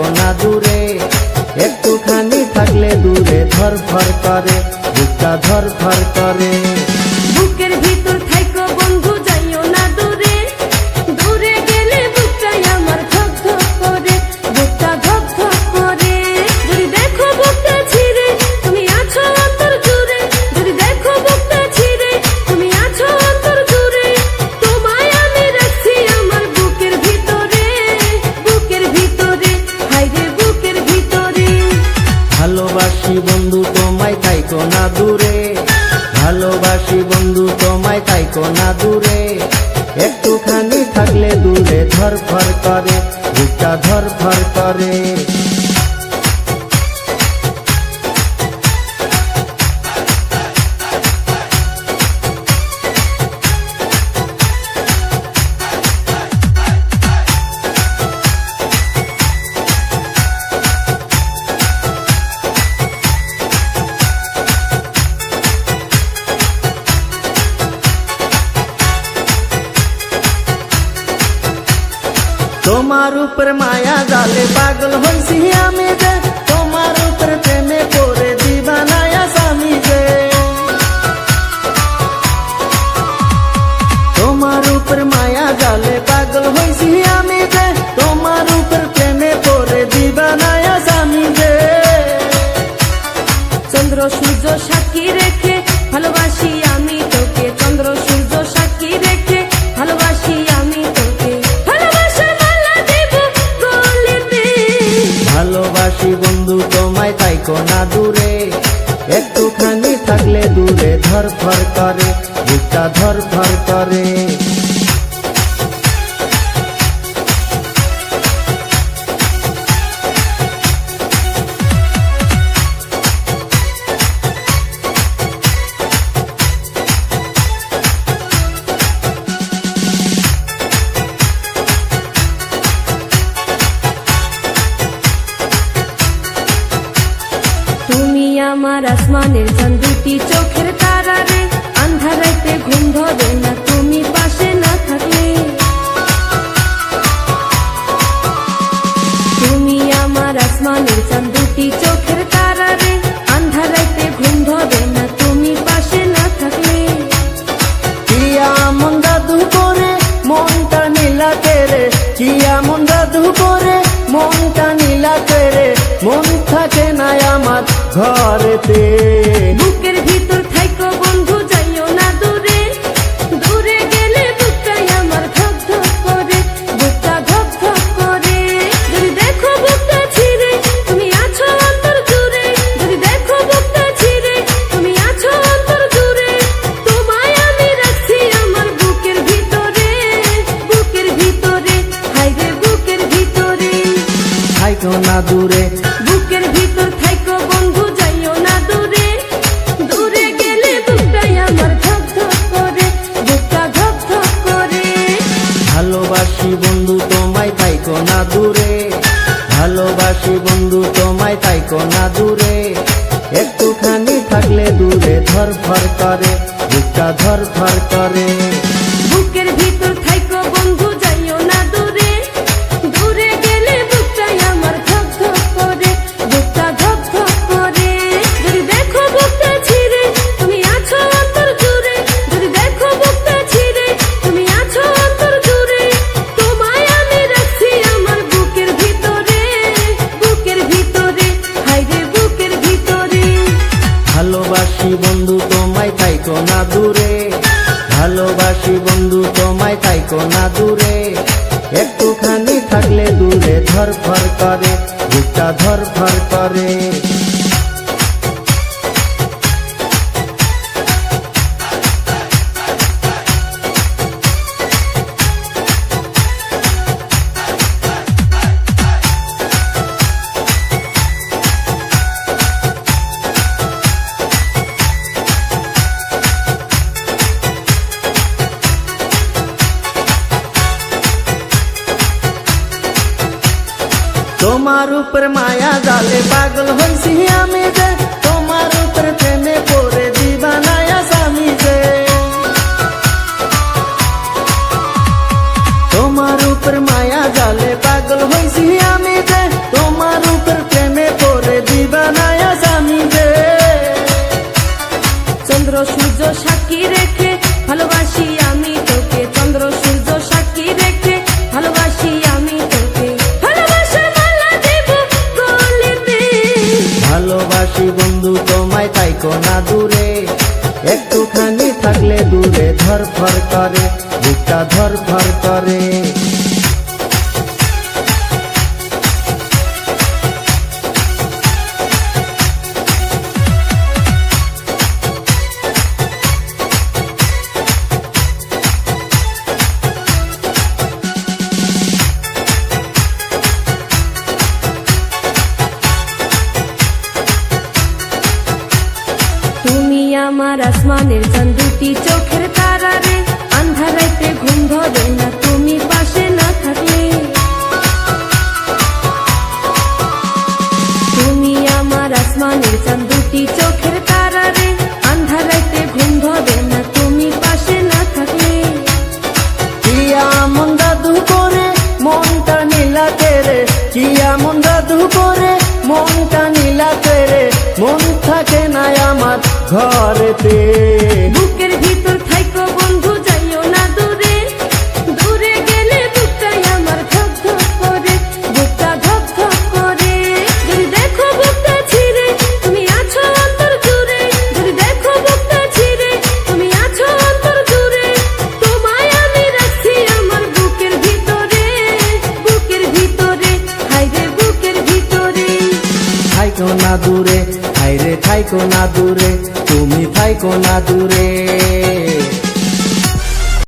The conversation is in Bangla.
থাকো না দূরে একটুখানি থাকলে দূরে ধর ধর করে দুটা ধর ধর করে। করে বুকটা ধর ধর করে। তোমার উপর মায়া জালে পাগল হইছি আমি যে তোমার উপর প্রেমে পড়ে करे बुटा धर धर करे আমার আসমানের চান দুটি চোখের তারা রে ঘরেতে। বুকের ডাকি বন্ধু, তোমায় তাই কোনা দূরে। একটুখানি থাকলে দূরে ধর ধরফর করে ধর ধরফর করে। তো না দূরে। ভালোবাসি বন্ধু তোমায় তাইকো না দূরে। একটুখানি থাকলে দূরে ধরফর করে। तुम्हार ऊपर माया जाले पागल हो सिया में না দূরে একটুখানি থাকলে দূরে ধরফর করে। আমার আসমানের চাঁদ দুটি চোখের তারা রে আন্ধারাইতে ঘুম ধরে না, তুমি পাশে না থাকলে। তুমি আমার আসমানের চাঁদ দুটি চোখের তারা রে আন্ধারাইতে ঘুম ধরে না, তুমি পাশে না থাকলে। কিয়া মন দাদু করে, মনটা নীলাতে রে কিয়া মন দাদু করে, মনটা নীলাতে রে মন থাকে না আমার ঘরেতে বুকের না দূরে তুমি থাইকো না দূরে।